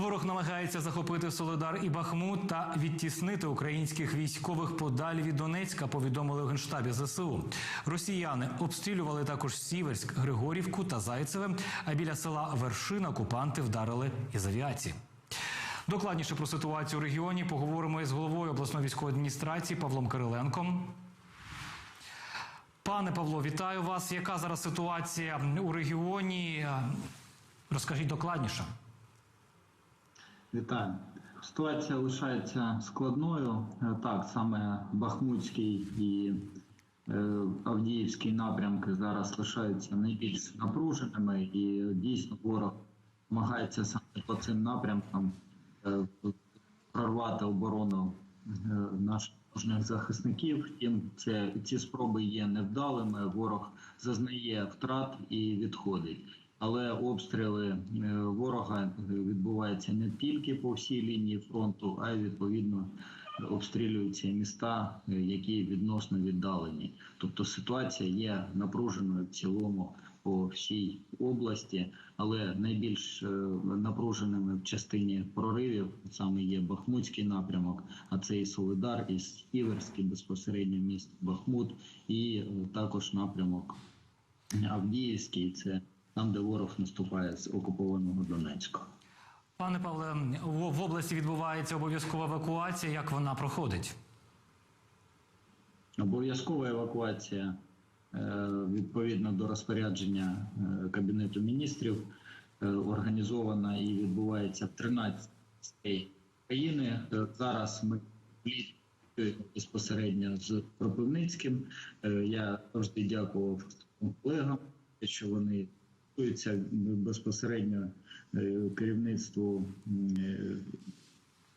Ворог намагається захопити Солидар і Бахмут та відтіснити українських військових подалі від Донецька. Повідомили у генштабі ЗСУ. Росіяни обстрілювали також Сіверськ, Григорівку та Зайцеве. А біля села Вершина окупанти вдарили із авіації. Докладніше про ситуацію у регіоні поговоримо із головою обласної військової адміністрації Павлом Кириленком. Пане Павло, вітаю вас. Яка зараз ситуація у регіоні? Розкажіть докладніше. Вітаю. Ситуація лишається складною. Е, Так, саме Бахмутський і е, Авдіївський напрямки зараз лишаються найбільш напруженими, і дійсно ворог намагається саме по цим напрямкам е, прорвати оборону наших захисників. Втім, це ці спроби є невдалими. Ворог зазнає втрат і відходить. Але обстріли е, ворога е, відбуваються не тільки по всій лінії фронту, а й відповідно обстрілюються міста, е, які відносно віддалені. Тобто ситуація є напруженою в цілому по всій області, але найбільш напруженими в частині проривів саме є Бахмутський напрямок, а це і Солидар, і Сіверський безпосередньо міст Бахмут, і також напрямок Авдіївський. Це там, де ворог наступає з окупованого Донецька. Пане Павле, в області відбувається обов'язкова евакуація. Як вона проходить? Обов'язкова евакуація е, відповідно до розпорядження е, Кабінету міністрів е, організована і відбувається в 13 країни. Зараз ми безпосередньо з Кропивницьким. Я завжди дякував колегам, що вони готуються безпосередньо е, керівництву е,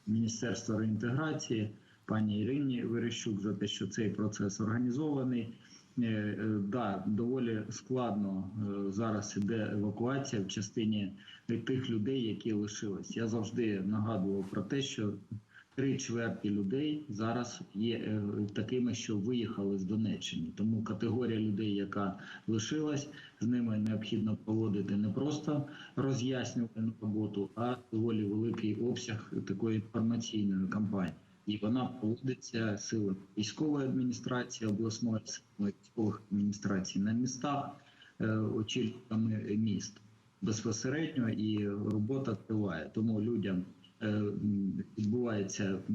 Міністерства реінтеграції, пані Ірині Верещук за те, що цей процес організований. Е, Да, доволі складно зараз іде евакуація в частині тих людей, які лишились. Я завжди нагадував про те, що три чверті людей зараз є е, такими, що виїхали з Донеччини. Тому категорія людей, яка лишилась, з ними необхідно проводити не просто роз'яснювальну роботу, а доволі великий обсяг такої інформаційної кампанії. І вона проводиться силами військової адміністрації обласної силами військових адміністрацій на містах, е, очільниками міст безпосередньо, і робота триває. Тому людям відбувається е,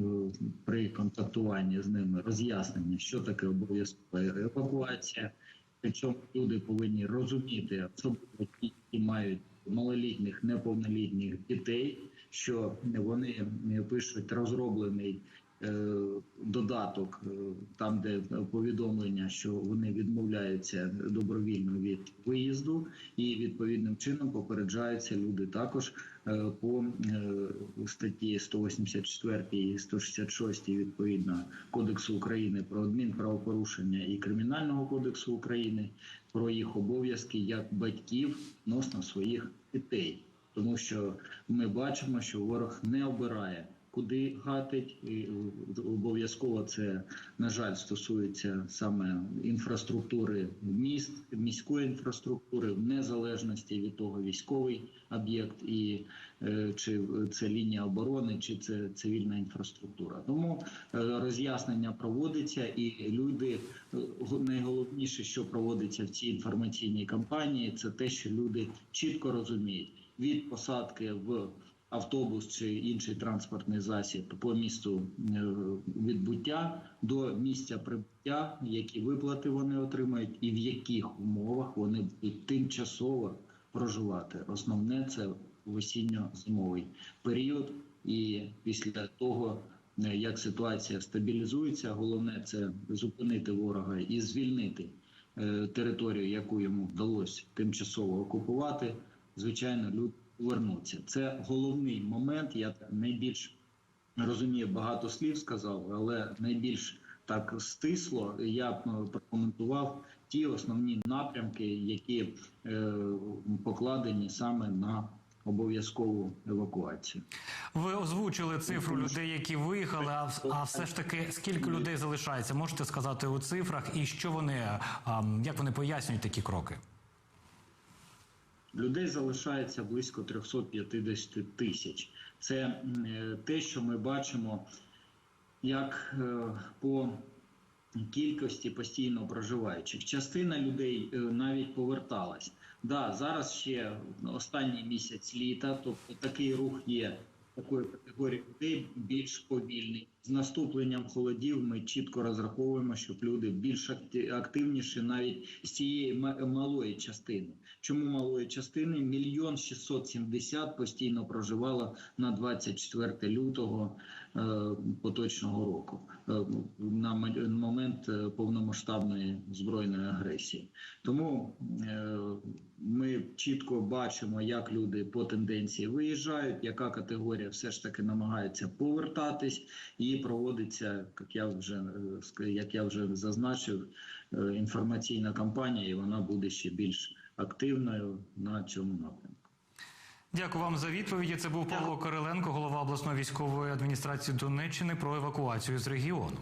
при контактуванні з ними роз'яснення, що таке обов'язкова евакуація. Причому люди повинні розуміти, особливо ті, які мають малолітніх, неповнолітніх дітей, що вони е, пишуть розроблений е, додаток, е, там де повідомлення, що вони відмовляються добровільно від виїзду, і відповідним чином попереджаються люди також е, по е, статті 184 і 166 відповідно Кодексу України про адмінправопорушення і Кримінального кодексу України про їх обов'язки як батьків відносно своїх дітей, тому що ми бачимо, що ворог не обирає. Куди гатить і обов'язково це на жаль стосується саме інфраструктури міст, міської інфраструктури, в незалежності від того військовий об'єкт, і е, чи це лінія оборони, чи це цивільна інфраструктура. Тому е, роз'яснення проводиться, і люди е, го- найголовніше, що проводиться в цій інформаційній кампанії, це те, що люди чітко розуміють від посадки в автобус чи інший транспортний засіб по місту е, відбуття до місця прибуття, які виплати вони отримають, і в яких умовах вони будуть тимчасово проживати. Основне це осінньо-зимовий період, і після того. е, Як ситуація стабілізується, головне це зупинити ворога і звільнити е, територію, яку йому вдалося тимчасово окупувати. Звичайно, люди повернуться. Це головний момент. Я найбільш розумію, багато слів сказав, але найбільш так стисло я е, прокоментував ті основні напрямки, які е, покладені саме на обов'язкову евакуацію. Ви озвучили цифру людей, які виїхали. А, а все ж таки, скільки людей залишається? Можете сказати у цифрах, і що вони як вони пояснюють такі кроки? Людей залишається близько 350 тисяч. Це е, те, що ми бачимо, як е, по кількості постійно проживаючих. Частина людей е, навіть поверталась. Да, зараз ще останній місяць літа, тобто такий рух є такої категорії людей більш повільний. З наступленням холодів ми чітко розраховуємо, щоб люди більш акти- активніші навіть з цієї малої частини. Чому малої частини? Мільйон 670 постійно проживало на 24 лютого е, поточного року е, на момент е, повномасштабної збройної агресії. Тому ми чітко бачимо, як люди по тенденції виїжджають, яка категорія все ж таки намагається повертатись, і проводиться, як я вже е, як я вже зазначив, е, інформаційна кампанія, і вона буде ще більш активною на цьому напрямку. Дякую вам за відповіді. Це був Павло Кириленко, голова обласної військової адміністрації Донеччини про евакуацію з регіону.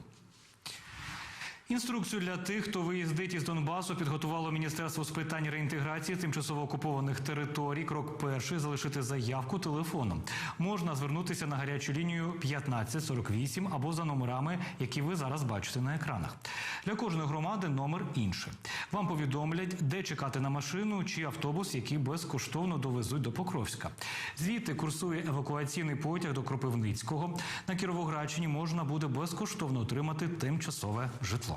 Інструкцію для тих, хто виїздить із Донбасу, підготувало Міністерство з питань реінтеграції тимчасово окупованих територій. Крок перший залишити заявку телефоном. Можна звернутися на гарячу лінію 1548 або за номерами, які ви зараз бачите на екранах. Для кожної громади номер інший. Вам повідомлять, де чекати на машину чи автобус, який безкоштовно довезуть до Покровська. Звідти курсує евакуаційний потяг до Кропивницького. На Кіровоградщині можна буде безкоштовно отримати тимчасове житло.